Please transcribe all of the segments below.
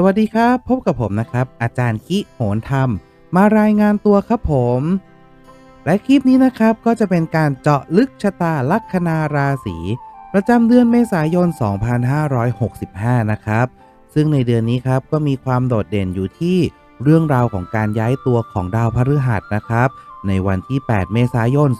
สวัสดีครับ พบกับผมนะครับ อาจารย์คิโหนธรรม มารายงานตัวครับผม และคลิปนี้นะครับก็จะเป็นการเจาะลึกชะตาลัคนาราศีประจำเดือนเมษายน 2565 นะครับ ซึ่งในเดือนนี้ครับก็มีความโดดเด่นอยู่ที่เรื่องราวของการย้ายตัวของดาวพฤหัสนะครับ ในวันที่ 8 เมษายน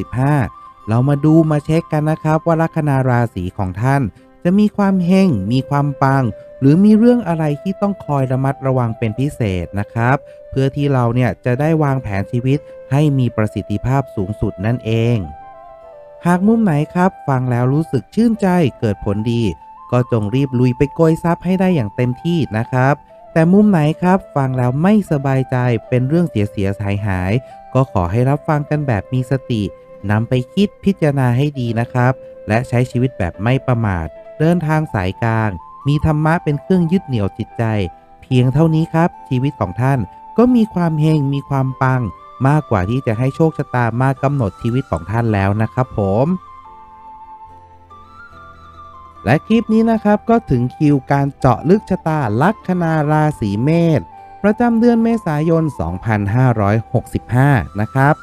2565 เรามาดูมาเช็คกันนะครับว่าลัคนาราศีของท่าน จะมีความเฮงมีความปัง หรือมีเรื่องอะไรที่ต้องคอยระมัดระวังเป็นพิเศษนะครับ เพื่อที่เราเนี่ยจะได้วางแผนชีวิตให้มีประสิทธิภาพสูงสุดนั่นเอง หากมุมไหนครับฟังแล้วรู้สึกชื่นใจเกิดผลดี ก็จงรีบลุยไปโกยซับให้ได้อย่างเต็มที่นะครับ แต่มุมไหนครับฟังแล้วไม่สบายใจเป็นเรื่องเสียเสียหายหาย ก็ขอให้รับฟังกันแบบมีสตินำไปคิดพิจารณาให้ดีนะครับ และใช้ชีวิตแบบไม่ประมาท เดินทางสายกลาง มีธรรมะเป็นเครื่องยึดเหนี่ยวจิตใจ เพียงเท่านี้ครับ ชีวิตของท่านก็มีความเฮงมีความปัง มากกว่าที่จะให้โชคชะตามากำหนดชีวิตของท่านแล้วนะครับผมและคลิปนี้นะครับก็ถึงคิวการเจาะลึกชะตาลัคนาราศีเมษประจำเดือนเมษายน 2565 นะครับ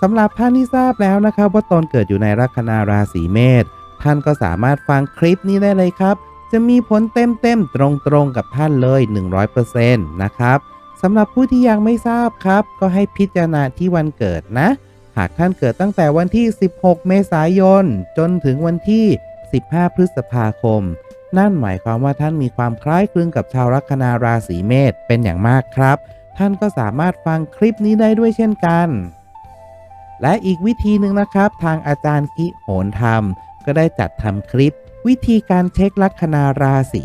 สำหรับท่านที่ทราบแล้วนะครับว่าตนเกิดอยู่ในลัคนาราศีเมษ ท่านก็สามารถฟังคลิปนี้ได้เลยครับ จะมีผลเต็มๆ ตรงๆ กับท่านเลย 100%นะครับสำหรับผู้ที่ยังไม่ทราบครับ ก็ให้พิจารณาที่วันเกิดนะ หากท่านเกิดตั้งแต่วันที่ 16 เมษายน จนถึงวันที่ 15 พฤษภาคม นั่นหมายความว่าท่านมีความคล้ายคลึงกับชาวลัคนาราศีเมษเป็นอย่างมากครับ ท่านก็สามารถฟังคลิปนี้ได้ด้วยเช่นกัน และอีกวิธีหนึ่งนะครับ ทางอาจารย์คิโหนธรรม ก็ได้จัดทำคลิป วิธีการเช็คลัคนาราศี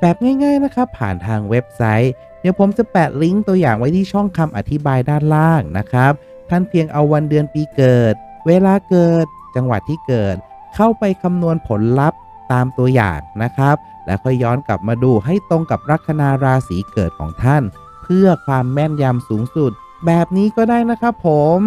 แบบง่ายๆนะครับ ผ่านทางเว็บไซต์ เดี๋ยวผมจะแปะลิงก์ตัวอย่างไว้ที่ช่องคำอธิบายด้านล่างนะครับ ท่านเพียงเอาวันเดือนปีเกิด เวลาเกิด จังหวัดที่เกิด เข้าไปคำนวณผลลัพธ์ตามตัวอย่างนะครับ แล้วค่อยย้อนกลับมาดูให้ตรงกับลัคนาราศีเกิดของท่าน เพื่อความแม่นยำสูงสุด แบบนี้ก็ได้นะครับผม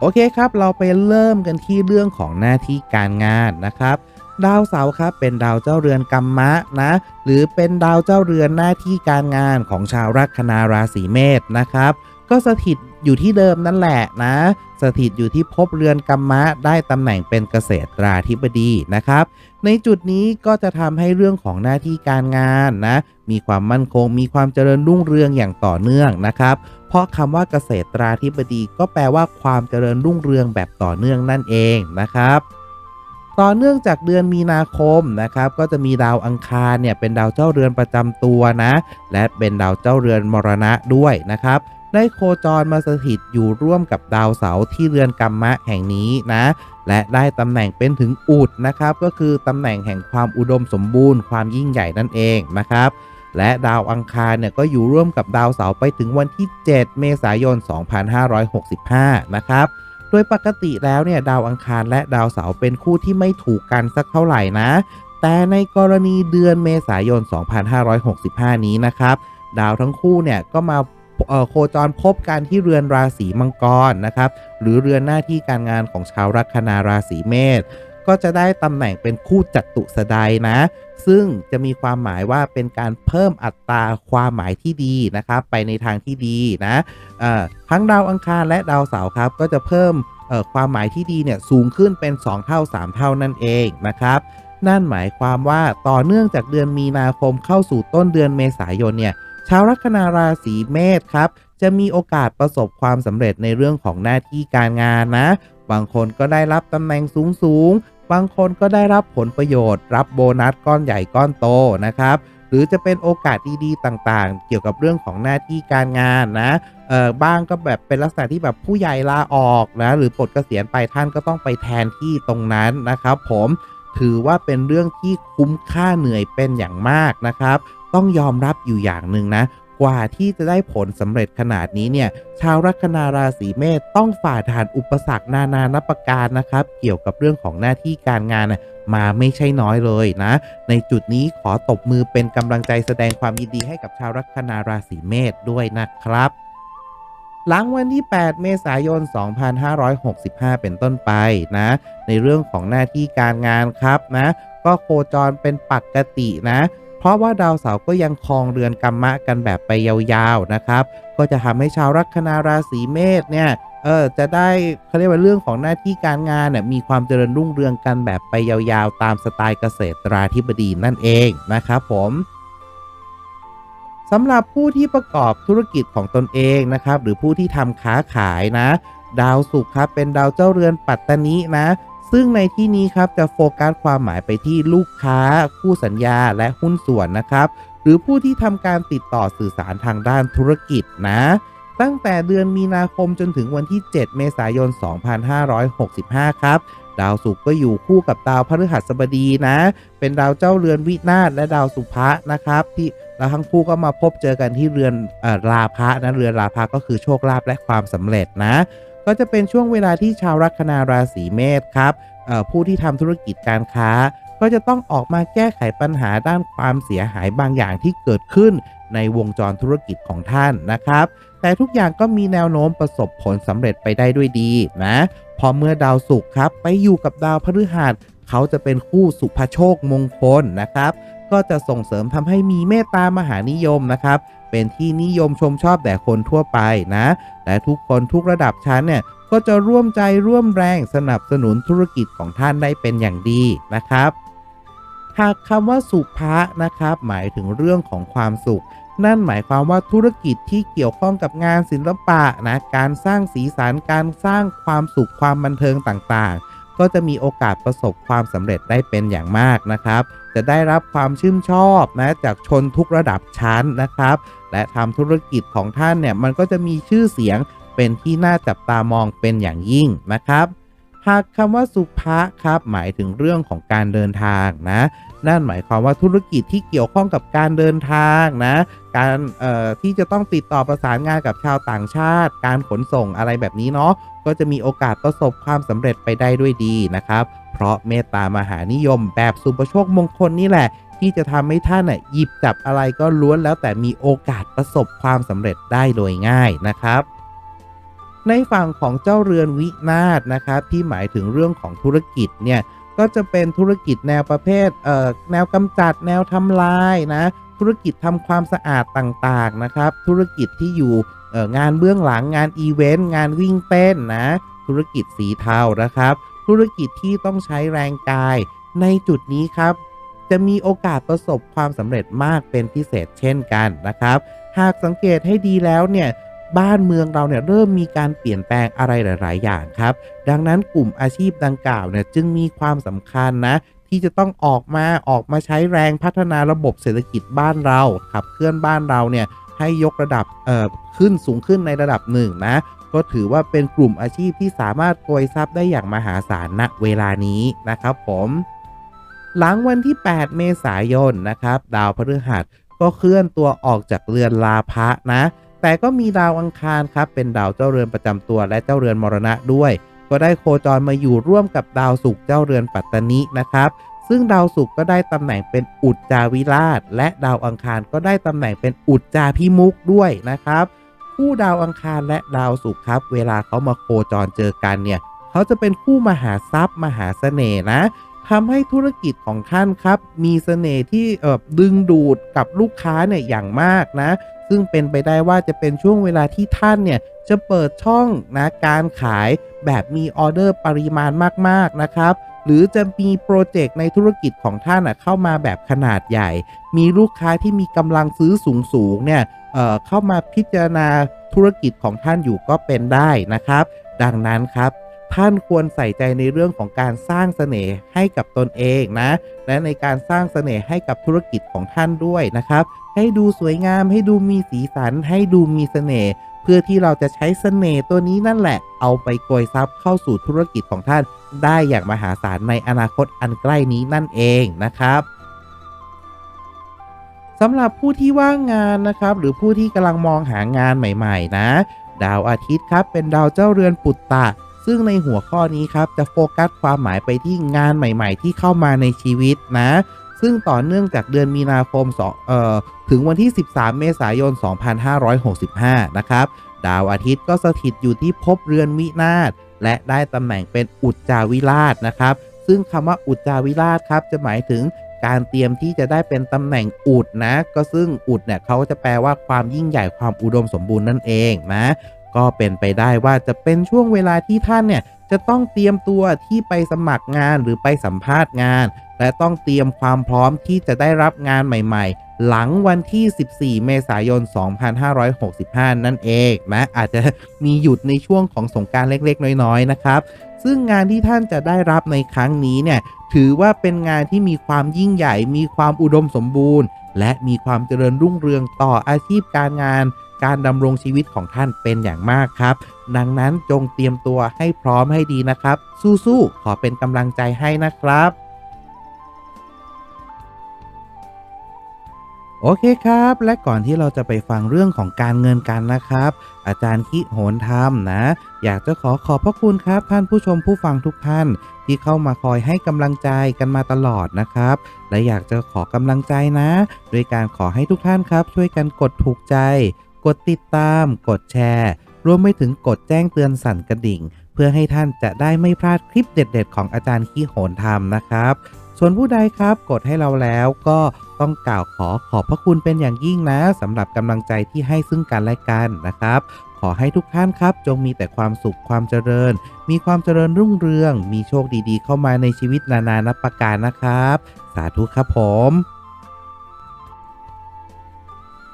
โอเคครับ เราไปเริ่มกันที่เรื่องของหน้าที่การงานนะครับ ดาวเสาร์ครับเป็นดาวเจ้าเรือนกรรมะนะ หรือเป็นดาวเจ้าเรือนหน้าที่การงานของชาวลัคนาราศีเมษนะครับ ก็สถิตอยู่ที่เดิมนั่นแหละนะ สถิตอยู่ที่ภพเรือนกรรมะได้ตำแหน่งเป็นเกษตราธิบดีนะครับ ในจุดนี้ก็จะทำให้เรื่องของหน้าที่การงานนะ มีความมั่นคง มีความเจริญรุ่งเรืองอย่างต่อเนื่องนะครับ เพราะคำว่าเกษตราธิบดีก็แปลว่าความเจริญรุ่งเรืองแบบต่อเนื่องนั่นเองนะครับ ต่อเนื่องจากเดือนมีนาคมนะครับ ก็จะมีดาวอังคารเนี่ยเป็นดาวเจ้าเรือนประจำตัวนะ และเป็นดาวเจ้าเรือนมรณะด้วยนะครับได้โคจรมาสถิตอยู่ร่วมกับดาวเสาร์ที่เรือนกรรมะแห่งนี้นะ และได้ตำแหน่งเป็นถึงอุดนะครับ ก็คือตำแหน่งแห่งความอุดมสมบูรณ์ ความยิ่งใหญ่นั่นเองนะครับ และดาวอังคารเนี่ยก็อยู่ร่วมกับดาวเสาร์ไปถึงวันที่ 7 เมษายน 2565 นะครับ โดยปกติแล้วเนี่ยดาวอังคารและดาวเสาร์เป็นคู่ที่ไม่ถูกกันสักเท่าไหร่นะ แต่ในกรณีเดือนเมษายน 2565 นี้นะครับ ดาวทั้งคู่เนี่ยก็มาโคจรพบกันที่เรือนราศีมังกรนะครับ หรือเรือนหน้าที่การงานของชาวลัคนาราศีเมษก็จะได้ตำแหน่งเป็นคู่จัตุสดายนะ ซึ่งจะมีความหมายว่าเป็นการเพิ่มอัตราความหมายที่ดีนะครับ ไปในทางที่ดีนะทั้งดาวอังคารและดาวเสาร์ครับก็จะเพิ่มความหมายที่ดีเนี่ยสูงขึ้นเป็น 2 เท่า 3 เท่านั่นเองนะครับนั่นหมายความว่าต่อเนื่องจากเดือนมีนาคมเข้าสู่ต้นเดือนเมษายนเนี่ยชาวลัคนาราศีเมษครับ จะมีโอกาสประสบความสำเร็จในเรื่องของหน้าที่การงานนะ บางคนก็ได้รับตำแหน่งสูงสูงๆบางคนก็ได้รับผลประโยชน์ รับโบนัสก้อนใหญ่ก้อนโตนะครับ หรือจะเป็นโอกาสดีๆ ต่างๆ เกี่ยวกับเรื่องของหน้าที่การงานนะเออบ้างก็แบบเป็นลักษณะที่แบบผู้ใหญ่ลาออกนะหรือปลดเกษียณไปท่านก็ต้องไปแทนที่ตรงนั้นนะครับ ผมถือว่าเป็นเรื่องที่คุ้มค่าเหนื่อยเป็นอย่างมากนะครับ ต้องยอมรับอยู่อย่างหนึ่งนะ กว่าที่จะได้ผลสำเร็จขนาดนี้เนี่ย ชาวลัคนาราศีเมษต้องฝ่าด่านอุปสรรคนานานับประการนะครับ เกี่ยวกับเรื่องของหน้าที่การงานมาไม่ใช่น้อยเลยนะ ในจุดนี้ขอตบมือเป็นกำลังใจแสดงความยินดีให้กับชาวลัคนาราศีเมษด้วยนะครับหลังวันที่ 8 เมษายน 2565 เป็นต้นไปนะ ในเรื่องของหน้าที่การงานครับนะ ก็โคจรเป็นปกตินะ เพราะว่าดาวเสาร์ก็ยังครองเรือนกัมมะกันแบบไปยาวๆนะครับ ก็จะทำให้ชาวลัคนาราศีเมษเนี่ยเออจะได้เขาเรียกว่าเรื่องของหน้าที่การงานเนี่ยมีความเจริญรุ่งเรืองกันแบบไปยาวๆ ตามสไตล์เกษตราธิบดีนั่นเองนะครับผมสำหรับผู้ที่ประกอบธุรกิจของตนเองนะครับ หรือผู้ที่ทำค้าขายนะ ดาวศุกร์ครับเป็นดาวเจ้าเรือนปัตตนินะ ซึ่งในที่นี้ครับจะโฟกัสความหมายไปที่ลูกค้า คู่สัญญาและหุ้นส่วนนะครับ หรือผู้ที่ทำการติดต่อสื่อสารทางด้านธุรกิจนะ ตั้งแต่เดือนมีนาคมจนถึงวันที่ 7 เมษายน 2565 ครับดาวศุกร์ก็อยู่คู่กับดาวพฤหัสบดีนะ เป็นดาวเจ้าเรือนวินาศและดาวสุภะนะครับ ที่แล้วทั้งคู่ก็มาพบเจอกันที่เรือนอ่อราพะนะเรือนราพะก็คือโชคลาภและความสำเร็จนะ ก็จะเป็นช่วงเวลาที่ชาวลัคนาราศีเมษครับผู้ที่ทำธุรกิจการค้า ก็จะต้องออกมาแก้ไขปัญหาด้านความเสียหายบางอย่างที่เกิดขึ้นในวงจรธุรกิจของท่านนะครับ แต่ทุกอย่างก็มีแนวโน้มประสบผลสำเร็จไปได้ด้วยดีนะพอเมื่อดาวศุกร์ครับ ไปอยู่กับดาวพฤหัสเขาจะเป็นคู่สุภโชคมงคลนะครับ ก็จะส่งเสริมทำให้มีเมตตามหานิยมนะครับ เป็นที่นิยมชมชอบแด่คนทั่วไปนะ และทุกคนทุกระดับชั้นเนี่ยก็จะร่วมใจร่วมแรงสนับสนุนธุรกิจของท่านได้เป็นอย่างดีนะครับหากคำว่าสุภะนะครับ หมายถึงเรื่องของความสุข นั่นหมายความว่าธุรกิจที่เกี่ยวข้องกับงานศิลปะนะการสร้างสีสันการสร้างความสุขความบันเทิงต่างๆ ก็จะมีโอกาสประสบความสำเร็จได้เป็นอย่างมากนะครับ จะได้รับความชื่นชอบนะจากชนทุกระดับชั้นนะครับ และทำธุรกิจของท่านเนี่ยมันก็จะมีชื่อเสียงเป็นที่น่าจับตามองเป็นอย่างยิ่งนะครับ หากคำว่าสุภะครับหมายถึงเรื่องของการเดินทางนะ นั่นหมายความว่าธุรกิจที่เกี่ยวข้องกับการเดินทางนะ การที่จะต้องติดต่อประสานงานกับชาวต่างชาติ การขนส่งอะไรแบบนี้เนาะก็จะมีโอกาสประสบความสำเร็จไปได้ด้วยดีนะครับ เพราะเมตตามหานิยมแบบสุภโชคมงคลนี่แหละ ที่จะทำให้ท่านน่ะหยิบจับอะไรก็ล้วนแล้วแต่มีโอกาสประสบความสำเร็จได้โดยง่ายนะครับในฝั่งของเจ้าเรือนวินาศนะครับที่หมายถึงเรื่องของธุรกิจเนี่ย ก็จะเป็นธุรกิจแนวประเภทเอ่อแนวกำจัดแนวทำลายนะธุรกิจทำความสะอาดต่างๆนะครับธุรกิจที่อยู่เอ่องานเบื้องหลังงานอีเวนต์งานวิ่งเต้นนะธุรกิจสีเทานะครับ ธุรกิจที่ต้องใช้แรงกาย ในจุดนี้ครับ จะมีโอกาสประสบความสำเร็จมากเป็นพิเศษเช่นกันนะครับ หากสังเกตให้ดีแล้วเนี่ย บ้านเมืองเราเนี่ยเริ่มมีการเปลี่ยนแปลงอะไรหลาย ๆ อย่างครับ ดังนั้นกลุ่มอาชีพดังกล่าวเนี่ยจึงมีความสำคัญนะ ที่จะต้องออกมาออกมาใช้แรงพัฒนาระบบเศรษฐกิจบ้านเราขับเคลื่อนบ้านเราเนี่ยให้ยกระดับเอ่อขึ้นสูงขึ้นในระดับหนึ่งนะ ก็ถือว่าเป็นกลุ่มอาชีพที่สามารถโกยทรัพย์ได้อย่างมหาศาลณเวลานี้นะครับผมหลังวันที่ 8 เมษายนนะครับ ดาวพฤหัสก็เคลื่อนตัวออกจากเรือนลาภะนะ แต่ก็มีดาวอังคารครับ เป็นดาวเจ้าเรือนประจำตัวและเจ้าเรือนมรณะด้วย ก็ได้โคจรมาอยู่ร่วมกับดาวศุกร์เจ้าเรือนปัตตนินะครับ ซึ่งดาวศุกร์ก็ได้ตำแหน่งเป็นอุจจาวิราช และดาวอังคารก็ได้ตำแหน่งเป็นอุจจาพิมุกด้วยนะครับ คู่ดาวอังคารและดาวศุกร์ครับ เวลาเขามาโคจรเจอกันเนี่ยเขาจะเป็นคู่มหาทรัพย์ มหาเสน่ห์นะทำให้ธุรกิจของท่านครับ มีเสน่ห์ที่เออดึงดูดกับลูกค้าเนี่ยอย่างมากนะ ซึ่งเป็นไปได้ว่าจะเป็นช่วงเวลาที่ท่านเนี่ยจะเปิดช่องนะการขายแบบมีออเดอร์ปริมาณมากๆนะครับ หรือจะมีโปรเจกต์ในธุรกิจของท่านนะเข้ามาแบบขนาดใหญ่ มีลูกค้าที่มีกำลังซื้อสูงๆเนี่ยเเข้ามาพิจารณาธุรกิจของท่านอยู่ก็เป็นได้นะครับ ดังนั้นครับ ท่านควรใส่ใจในเรื่องของการสร้างเสน่ห์ให้กับตนเองนะ และในการสร้างเสน่ห์ให้กับธุรกิจของท่านด้วยนะครับ ให้ดูสวยงาม ให้ดูมีสีสัน ให้ดูมีเสน่ห์เพื่อที่เราจะใช้เสน่ห์ตัวนี้นั่นแหละ เอาไปโกยทรัพย์เข้าสู่ธุรกิจของท่าน ได้อย่างมหาศาลในอนาคตอันใกล้นี้นั่นเองนะครับสำหรับผู้ที่ว่างงานนะครับ หรือผู้ที่กำลังมองหางานใหม่ ๆ นะ ดาวอาทิตย์ครับเป็นดาวเจ้าเรือนปุตตะ ซึ่งในหัวข้อนี้ครับจะโฟกัสความหมายไปที่งานใหม่ๆ ที่เข้ามาในชีวิตนะ ซึ่งต่อเนื่องจากเดือนมีนาคมสองเอ่อถึงวันที่ 13 เมษายน 2565 นะครับ ดาวอาทิตย์ก็สถิตอยู่ที่ภพเรือนวินาศและได้ตำแหน่งเป็นอุจจาวิราชนะครับ ซึ่งคำว่าอุจจาวิราชครับจะหมายถึงการเตรียมที่จะได้เป็นตำแหน่งอุดนะ ก็ซึ่งอุดเนี่ยเขาจะแปลว่าความยิ่งใหญ่ความอุดมสมบูรณ์นั่นเองนะ ก็เป็นไปได้ว่าจะเป็นช่วงเวลาที่ท่านเนี่ยจะต้องเตรียมตัวที่ไปสมัครงานหรือไปสัมภาษณ์งาน และต้องเตรียมความพร้อมที่จะได้รับงานใหม่ ๆ หลังวันที่ 14 เมษายน 2565 นั่นเองนะอาจจะมีหยุดในช่วงของสงการเล็กๆ น้อยๆ นะครับ ซึ่งงานที่ท่านจะได้รับในครั้งนี้เนี่ยถือว่าเป็นงานที่มีความยิ่งใหญ่ มีความอุดมสมบูรณ์ และมีความเจริญรุ่งเรืองต่ออาชีพการงาน การดำรงชีวิตของท่านเป็นอย่างมากครับ ดังนั้นจงเตรียมตัวให้พร้อมให้ดีนะครับ สู้ๆขอเป็นกำลังใจให้นะครับโอเคครับ และก่อนที่เราจะไปฟังเรื่องของการเงินกันนะครับ อาจารย์คิโหนธรรมนะ อยากจะขอขอบพระคุณครับท่านผู้ชมผู้ฟังทุกท่าน ที่เข้ามาคอยให้กำลังใจกันมาตลอดนะครับ และอยากจะขอกำลังใจนะ โดยการขอให้ทุกท่านครับ ช่วยกันกดถูกใจ กดติดตาม กดแชร์ รวมไปถึงกดแจ้งเตือนสั่นกระดิ่ง เพื่อให้ท่านจะได้ไม่พลาดคลิปเด็ด ๆ ของอาจารย์ขี้โหนธรรมนะครับ ส่วนผู้ใดครับกดให้เราแล้วก็ต้องกล่าวขอขอบพระคุณเป็นอย่างยิ่งนะสำหรับกำลังใจที่ให้ซึ่งกันและกันนะครับ ขอให้ทุกท่านครับ จงมีแต่ความสุขความเจริญ มีความเจริญรุ่งเรือง มีโชคดีๆ เข้ามาในชีวิตนานานับประการนะครับ สาธุครับผม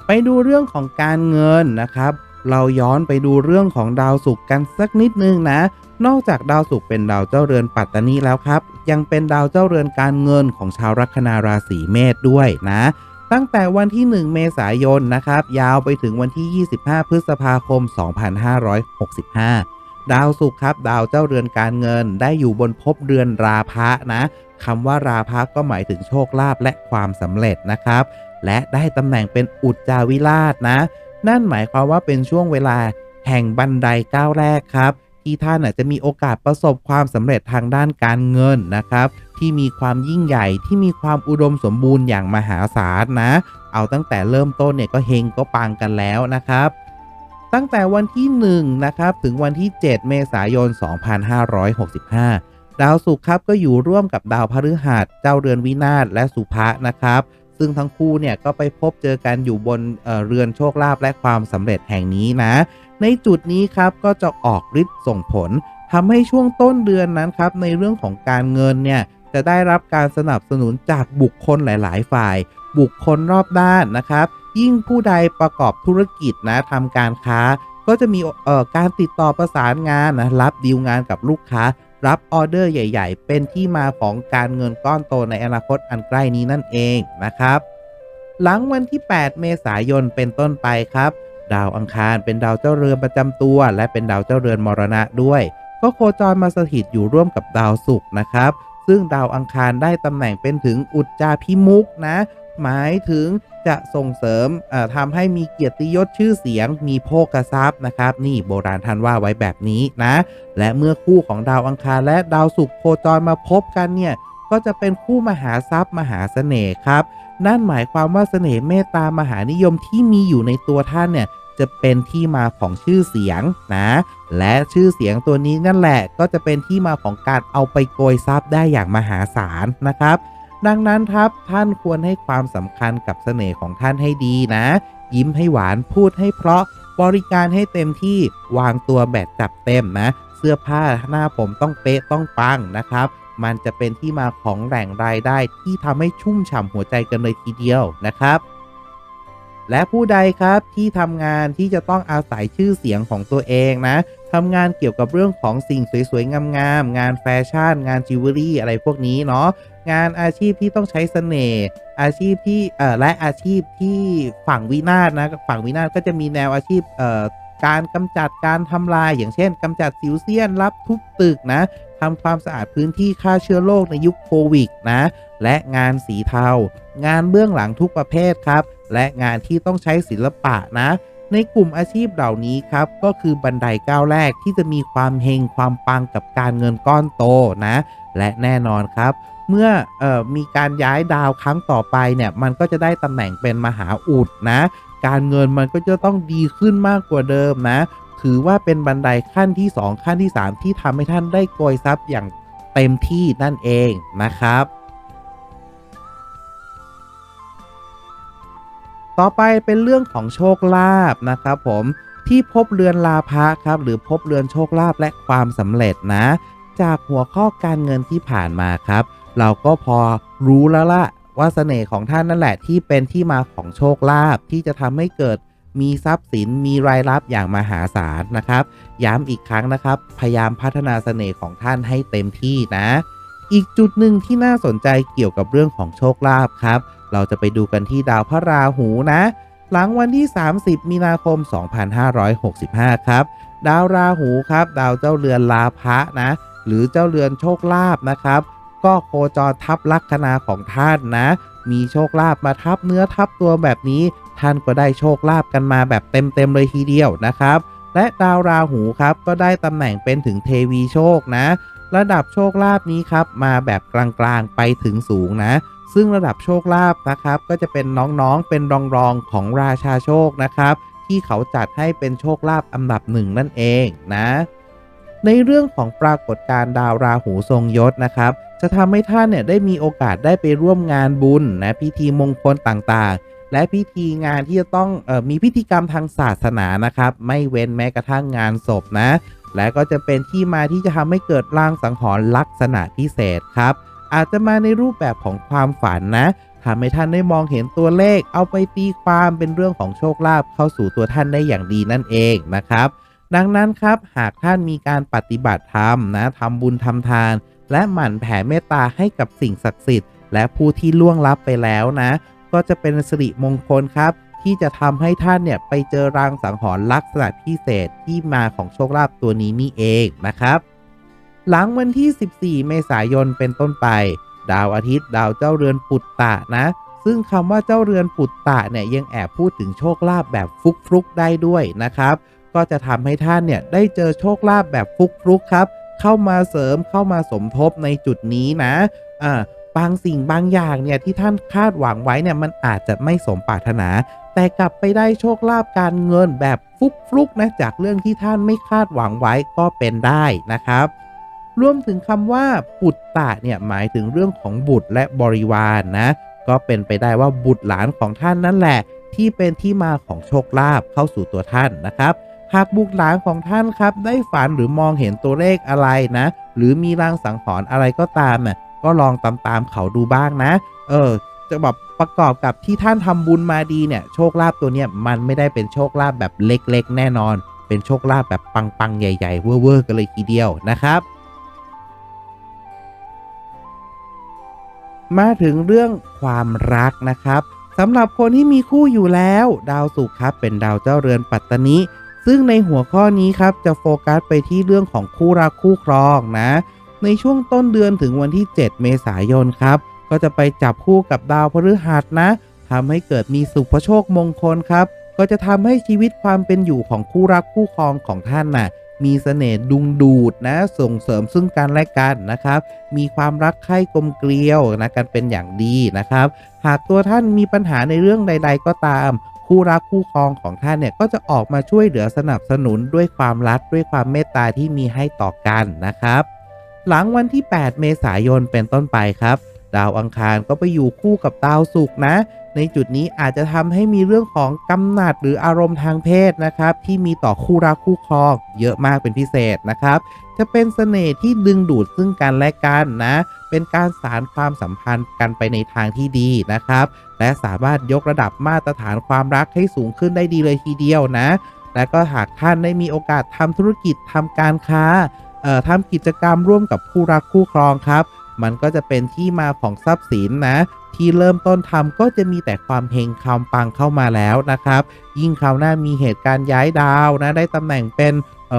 ไปดูเรื่องของการเงินนะครับ เราย้อนไปดูเรื่องของดาวศุกร์กันสักนิดนึงนะ นอกจากดาวศุกร์เป็นดาวเจ้าเรือนปัตตานีแล้วครับ ยังเป็นดาวเจ้าเรือนการเงินของชาวลัคนาราศีเมษด้วยนะ ตั้งแต่วันที่ 1 เมษายนนะครับ ยาวไปถึงวันที่ 25 พฤษภาคม 2565 ดาวศุกร์ครับดาวเจ้าเรือนการเงินได้อยู่บนภพเรือนราพะนะคำว่าราพะก็หมายถึงโชคลาภและความสำเร็จนะครับ และได้ตำแหน่งเป็นอุจจาวิราชนะ นั่นหมายความว่าเป็นช่วงเวลาแห่งบันไดก้าวแรกครับ ที่ท่านอาจจะมีโอกาสประสบความสำเร็จทางด้านการเงินนะครับ ที่มีความยิ่งใหญ่ที่มีความอุดมสมบูรณ์อย่างมหาศาลนะ เอาตั้งแต่เริ่มต้นเนี่ยก็เฮงก็ปังกันแล้วนะครับตั้งแต่วันที่1นะครับถึงวันที่ 7 เมษายน 2565 ดาวศุกร์ครับก็อยู่ร่วมกับดาวพฤหัส เจ้าเรือนวินาศและสุภะนะครับ ซึ่งทั้งคู่เนี่ยก็ไปพบเจอกันอยู่บนเเรือนโชคลาภและความสำเร็จแห่งนี้นะ ในจุดนี้ครับก็จะออกฤทธิ์ส่งผลทำให้ช่วงต้นเดือนนั้นครับในเรื่องของการเงินเนี่ยจะได้รับการสนับสนุนจากบุคคลหลาย ๆ ฝ่าย บุคคลรอบด้านนะครับ ยิ่งผู้ใดประกอบธุรกิจนะทำการค้า ก็จะมีการติดต่อประสานงานนะรับดีลงานกับลูกค้า รับออเดอร์ใหญ่ ๆ เป็นที่มาของการเงินก้อนโตในอนาคตอันใกล้นี้นั่นเองนะครับ หลังวันที่ 8 เมษายนเป็นต้นไปครับ ดาวอังคารเป็นดาวเจ้าเรือนประจำตัว และเป็นดาวเจ้าเรือนมรณะด้วย ก็โคจรมาสถิตอยู่ร่วมกับดาวศุกร์นะครับ ซึ่งดาวอังคารได้ตำแหน่งเป็นถึงอุจจาพิมุกนะ หมายถึงจะส่งเสริมเอ่อทำให้มีเกียรติยศชื่อเสียง มีโภคทรัพย์นะครับ นี่โบราณท่านว่าไว้แบบนี้นะ และเมื่อคู่ของดาวอังคารและดาวศุกร์โคจรมาพบกันเนี่ยก็จะเป็นคู่มหาทรัพย์มหาเสน่ห์ครับ นั่นหมายความว่าเสน่ห์เมตตามหานิยมที่มีอยู่ในตัวท่านเนี่ยจะเป็นที่มาของชื่อเสียงนะ และชื่อเสียงตัวนี้นั่นแหละก็จะเป็นที่มาของการเอาไปโกยทรัพย์ได้อย่างมหาศาลนะครับ ดังนั้นครับท่านควรให้ความสำคัญกับเสน่ห์ของท่านให้ดีนะ ยิ้มให้หวานพูดให้เพราะบริการให้เต็มที่วางตัวแบบจับเต็มนะ เสื้อผ้าหน้าผมต้องเป๊ะต้องปังนะครับ มันจะเป็นที่มาของแหล่งรายได้ที่ทำให้ชุ่มฉ่ำหัวใจกันเลยทีเดียวนะครับ และผู้ใดครับที่ทำงานที่จะต้องอาศัยชื่อเสียงของตัวเองนะทำงานเกี่ยวกับเรื่องของสิ่งสวยๆงามๆงานแฟชั่น งานจิวเวลรี่อะไรพวกนี้เนาะ งานอาชีพที่ต้องใช้เสน่ห์อาชีพที่เอ่อและอาชีพที่ฝั่งวินาศนะฝั่งวินาศก็จะมีแนวอาชีพเอ่อการกำจัดการทำลาย อย่างเช่นกำจัดสิวเซียนรับทุบตึกนะทำความสะอาดพื้นที่ฆ่าเชื้อโรคในยุคโควิดนะ และงานสีเทา งานเบื้องหลังทุกประเภทครับ และงานที่ต้องใช้ศิลปะนะ ในกลุ่มอาชีพเหล่านี้ครับ ก็คือบันไดก้าวแรกที่จะมีความเฮงความปังกับการเงินก้อนโตนะ และแน่นอนครับ เมื่อออมีการย้ายดาวครั้งต่อไปเนี่ยมันก็จะได้ตำแหน่งเป็นมหาอุดนะ การเงินมันก็จะต้องดีขึ้นมากกว่าเดิมนะ ถือว่าเป็นบันไดขั้นที่ 2 ขั้นที่ 3 ที่ทำให้ท่านได้โกยทรัพย์อย่างเต็มที่นั่นเองนะครับ ต่อไปเป็นเรื่องของโชคลาภนะครับผมที่พบเรือนลาภะครับ หรือพบเรือนโชคลาภและความสำเร็จนะ จากหัวข้อการเงินที่ผ่านมาครับ เราก็พอรู้แล้วล่ะว่าเสน่ห์ของท่านนั่นแหละที่เป็นที่มาของโชคลาภที่จะทำให้เกิดมีทรัพย์สินมีรายรับอย่างมหาศาลนะครับ ย้ำอีกครั้งนะครับ พยายามพัฒนาเสน่ห์ของท่านให้เต็มที่นะ อีกจุดหนึ่งที่น่าสนใจเกี่ยวกับเรื่องของโชคลาภครับ เราจะไปดูกันที่ดาวพระราหูนะ หลังวันที่ 30 มีนาคม 2565 ครับ ดาวราหูครับ ดาวเจ้าเรือนลาภะนะ หรือเจ้าเรือนโชคลาภนะครับ ก็โคจรทับลัคนาของท่านนะ มีโชคลาภมาทับเนื้อทับตัวแบบนี้ ท่านก็ได้โชคลาภกันมาแบบเต็มๆเลยทีเดียวนะครับ และดาวราหูครับก็ได้ตำแหน่งเป็นถึงเทวีโชคนะ ระดับโชคลาภนี้ครับมาแบบกลางๆไปถึงสูงนะ ซึ่งระดับโชคลาภนะครับ ก็จะเป็นน้องๆเป็นรองๆของราชาโชคนะครับ ที่เขาจัดให้เป็นโชคลาภอันดับหนึ่งนั่นเองนะในเรื่องของปรากฏการณ์ดาวราหูทรงยศนะครับ จะทำให้ท่านเนี่ยได้มีโอกาสได้ไปร่วมงานบุญนะพิธีมงคลต่างๆ และพิธีงานที่จะต้องออมีพิธีกรรมทางศาสนานะครับ ไม่เว้นแม้กระทั่งงานศพนะ และก็จะเป็นที่มาที่จะทำให้เกิดร่างสังหรณ์ลักษณะพิเศษครับ อาจจะมาในรูปแบบของความฝันนะทำให้ท่านได้มองเห็นตัวเลข เอาไปตีความเป็นเรื่องของโชคลาภเข้าสู่ตัวท่านได้อย่างดีนั่นเองนะครับ ดังนั้นครับหากท่านมีการปฏิบัติธรรมนะทำบุญทำทาน และหมั่นแผ่เมตตาให้กับสิ่งศักดิ์สิทธิ์และผู้ที่ล่วงลับไปแล้วนะ ก็จะเป็นสิริมงคลครับ ที่จะทำให้ท่านเนี่ยไปเจอรางสังหรณ์ลักษณะพิเศษที่มาของโชคลาภตัวนี้นี่เองนะครับ หลังวันที่ 14 เมษายนเป็นต้นไป ดาวอาทิตย์ดาวเจ้าเรือนปุตตะนะ ซึ่งคำว่าเจ้าเรือนปุตตะเนี่ยยังแอบพูดถึงโชคลาภแบบฟุกฟุกๆได้ด้วยนะครับก็จะทำให้ท่านเนี่ยได้เจอโชคลาภแบบฟุกฟุกๆครับ เข้ามาเสริมเข้ามาสมทบในจุดนี้นะอ่าบางสิ่งบางอย่างเนี่ยที่ท่านคาดหวังไว้เนี่ยมันอาจจะไม่สมปรารถนา แต่กลับไปได้โชคลาภการเงินแบบฟุกฟลุกๆนะจากเรื่องที่ท่านไม่คาดหวังไว้ก็เป็นได้นะครับรวมถึงคำว่าปุตตะเนี่ยหมายถึงเรื่องของบุตรและบริวารนนะก็เป็นไปได้ว่าบุตรหลานของท่านนั่นแหละ ที่เป็นที่มาของโชคลาภเข้าสู่ตัวท่านนะครับ หากบุตรหลานของท่านครับ ได้ฝันหรือมองเห็นตัวเลขอะไรนะ หรือมีรางสังหรณ์อะไรก็ตามน่ะก็ลองตามตามๆเขาดูบ้างนะ เออ จะแบบประกอบกับที่ท่านทำบุญมาดีเนี่ย โชคลาภตัวเนี้ยมันไม่ได้เป็นโชคลาภแบบเล็กๆ แน่นอน เป็นโชคลาภแบบปังๆ ใหญ่ๆ เว่อร์ๆกันเลยทีเดียวนะครับ มาถึงเรื่องความรักนะครับสำหรับคนที่มีคู่อยู่แล้ว ดาวศุกร์ครับเป็นดาวเจ้าเรือนปัตตนิ ซึ่งในหัวข้อนี้ครับจะโฟกัสไปที่เรื่องของคู่รักคู่ครองนะ ในช่วงต้นเดือนถึงวันที่ 7 เมษายนครับ ก็จะไปจับคู่กับดาวพฤหัสนะทำให้เกิดมีสุภโชคมงคลครับ ก็จะทำให้ชีวิตความเป็นอยู่ของคู่รักคู่ครองของท่านน่ะมีเสน่ห์ดุงดูดนะ ส่งเสริมซึ่งกันและกันนะครับ มีความรักใคร่กลมเกลียวนะกันเป็นอย่างดีนะครับ หากตัวท่านมีปัญหาในเรื่องใด ๆ ก็ตาม คู่รักคู่ครองของท่านเนี่ยก็จะออกมาช่วยเหลือสนับสนุนด้วยความรักด้วยความเมตตาที่มีให้ต่อกันนะครับ หลังวันที่ 8 เมษายนเป็นต้นไปครับ ดาวอังคารก็ไปอยู่คู่กับดาวศุกร์นะ ในจุดนี้อาจจะทำให้มีเรื่องของกำหนัดหรืออารมณ์ทางเพศนะครับ ที่มีต่อคู่รักคู่ครองเยอะมากเป็นพิเศษนะครับ จะเป็นเสน่ห์ที่ดึงดูดซึ่งกันและกันนะ เป็นการสารความสัมพันธ์กันไปในทางที่ดีนะครับ และสามารถยกระดับมาตรฐานความรักให้สูงขึ้นได้ดีเลยทีเดียวนะ และก็หากท่านได้มีโอกาสทำธุรกิจทำการค้าทำกิจกรรมร่วมกับคู่รักคู่ครองครับ มันก็จะเป็นที่มาของทรัพย์สินนะ ที่เริ่มต้นทำก็จะมีแต่ความเฮงความปังเข้ามาแล้วนะครับ ยิ่งคราวหน้ามีเหตุการณ์ย้ายดาวนะ ได้ตำแหน่งเป็น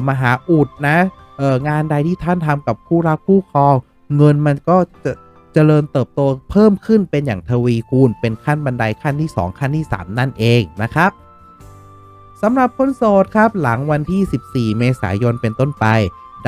มหาอุดนะเอองานใดที่ท่านทำกับคู่รักคู่ครอง เงินมันก็จะเจริญเติบโตเพิ่มขึ้นเป็นอย่างทวีคูณ เป็นขั้นบันไดขั้นที่ 2 ขั้นที่ 3 นั่นเองนะครับสำหรับคนโสดครับหลังวันที่ 14 เมษายนเป็นต้นไป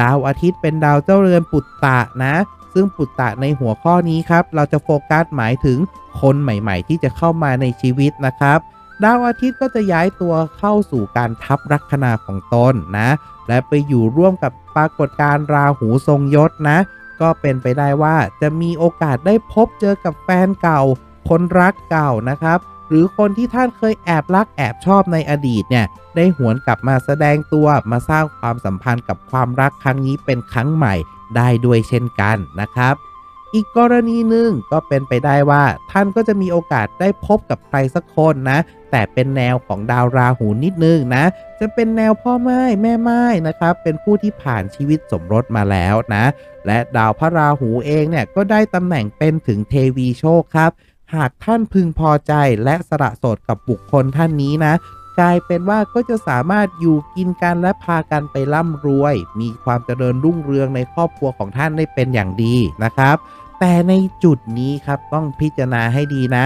ดาวอาทิตย์เป็นดาวเจ้าเรือนปุตตะนะ ซึ่งปุตตะในหัวข้อนี้ครับ เราจะโฟกัสหมายถึงคนใหม่ๆ ที่จะเข้ามาในชีวิตนะครับดาวอาทิตย์ก็จะย้ายตัวเข้าสู่การทับลัคนาของตนนะ และไปอยู่ร่วมกับปรากฏการณ์ราหูทรงยศนะ ก็เป็นไปได้ว่าจะมีโอกาสได้พบเจอกับแฟนเก่า คนรักเก่านะครับ หรือคนที่ท่านเคยแอบรักแอบชอบในอดีตเนี่ย ได้หวนกลับมาแสดงตัวมาสร้างความสัมพันธ์กับความรักครั้งนี้เป็นครั้งใหม่ ได้ด้วยเช่นกันนะครับ อีกกรณีหนึ่งก็เป็นไปได้ว่าท่านก็จะมีโอกาสได้พบกับใครสักคนนะ แต่เป็นแนวของดาวราหูนิดนึงนะ จะเป็นแนวพ่อไม้แม่ไม้นะครับ เป็นผู้ที่ผ่านชีวิตสมรสมาแล้วนะ และดาวพระราหูเองเนี่ยก็ได้ตำแหน่งเป็นถึงเทวีโชคครับหากท่านพึงพอใจและสละโสดกับบุคคลท่านนี้นะ กลายเป็นว่าก็จะสามารถอยู่กินกันและพากันไปร่ำรวย มีความเจริญรุ่งเรืองในครอบครัวของท่านได้เป็นอย่างดีนะครับ แต่ในจุดนี้ครับต้องพิจารณาให้ดีนะ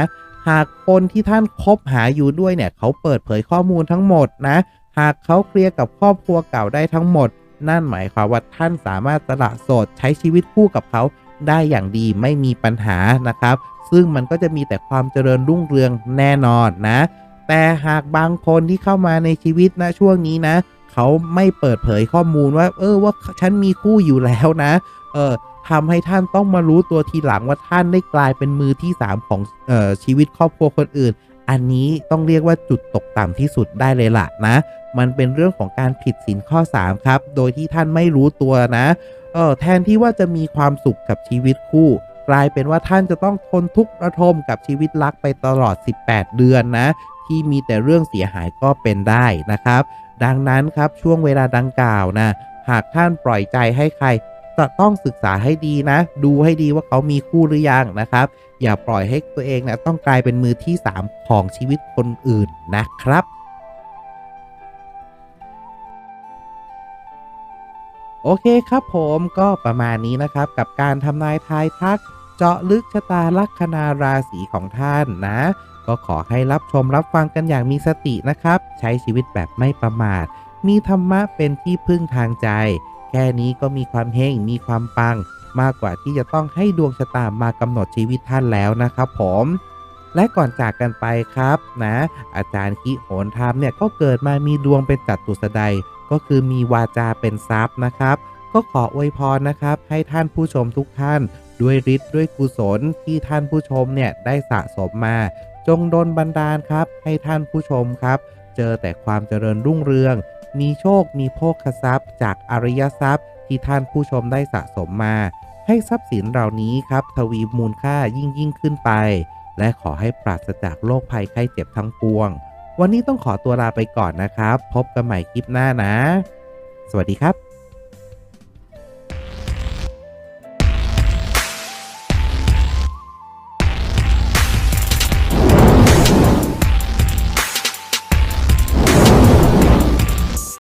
หากคนที่ท่านคบหาอยู่ด้วยเนี่ยเขาเปิดเผยข้อมูลทั้งหมดนะ หากเขาเคลียร์กับครอบครัวเก่าได้ทั้งหมด นั่นหมายความว่าท่านสามารถสละโสดใช้ชีวิตคู่กับเขาได้อย่างดีไม่มีปัญหานะครับ ซึ่งมันก็จะมีแต่ความเจริญรุ่งเรืองแน่นอนนะ แต่หากบางคนที่เข้ามาในชีวิตนะช่วงนี้นะ เขาไม่เปิดเผยข้อมูลว่า เออว่าฉันมีคู่อยู่แล้วนะ เออทำให้ท่านต้องมารู้ตัวทีหลังว่าท่านได้กลายเป็นมือที่ 3 ของเออชีวิตครอบครัวคนอื่น อันนี้ต้องเรียกว่าจุดตกต่ำที่สุดได้เลยละนะ มันเป็นเรื่องของการผิดศีลข้อ 3 ครับ โดยที่ท่านไม่รู้ตัวนะเออแทนที่ว่าจะมีความสุขกับชีวิตคู่ กลายเป็นว่าท่านจะต้องทนทุกข์ระทมกับชีวิตรักไปตลอด 18 เดือนนะ ที่มีแต่เรื่องเสียหายก็เป็นได้นะครับ ดังนั้นครับช่วงเวลาดังกล่าวนะหากท่านปล่อยใจให้ใครจะต้องศึกษาให้ดีนะ ดูให้ดีว่าเขามีคู่หรือยังนะครับ อย่าปล่อยให้ตัวเองนะต้องกลายเป็นมือที่ 3 ของชีวิตคนอื่นนะครับโอเคครับผมก็ประมาณนี้นะครับกับการทำนายทายทัก จาะลึกชะตาลัคนาราศีของท่านนะ ก็ขอให้รับชมรับฟังกันอย่างมีสตินะครับ ใช้ชีวิตแบบไม่ประมาท มีธรรมะเป็นที่พึ่งทางใจ แค่นี้ก็มีความเฮงมีความปัง มากกว่าที่จะต้องให้ดวงชะตามากำหนดชีวิตท่านแล้วนะครับผมและก่อนจากกันไปครับนะ อาจารย์คิโหนธรรมเนี่ยก็เกิดมามีดวงเป็นจัตุสดายก็คือมีวาจาเป็นทรัพย์นะครับ ก็ขออวยพรนะครับ ให้ท่านผู้ชมทุกท่าน ด้วยฤทธิ์ด้วยกุศลที่ท่านผู้ชมเนี่ยได้สะสมมา จงดลบันดาลครับ ให้ท่านผู้ชมครับ เจอแต่ความเจริญรุ่งเรือง มีโชคมีโภคทรัพย์ จากอริยทรัพย์ ที่ท่านผู้ชมได้สะสมมา ให้ทรัพย์สินเหล่านี้ครับทวีมูลค่ายิ่งยิ่งขึ้นไป และขอให้ปราศจากโรคภัยไข้เจ็บทั้งปวง วันนี้ต้องขอตัวลาไปก่อนนะครับ พบกันใหม่คลิปหน้านะ สวัสดีครับ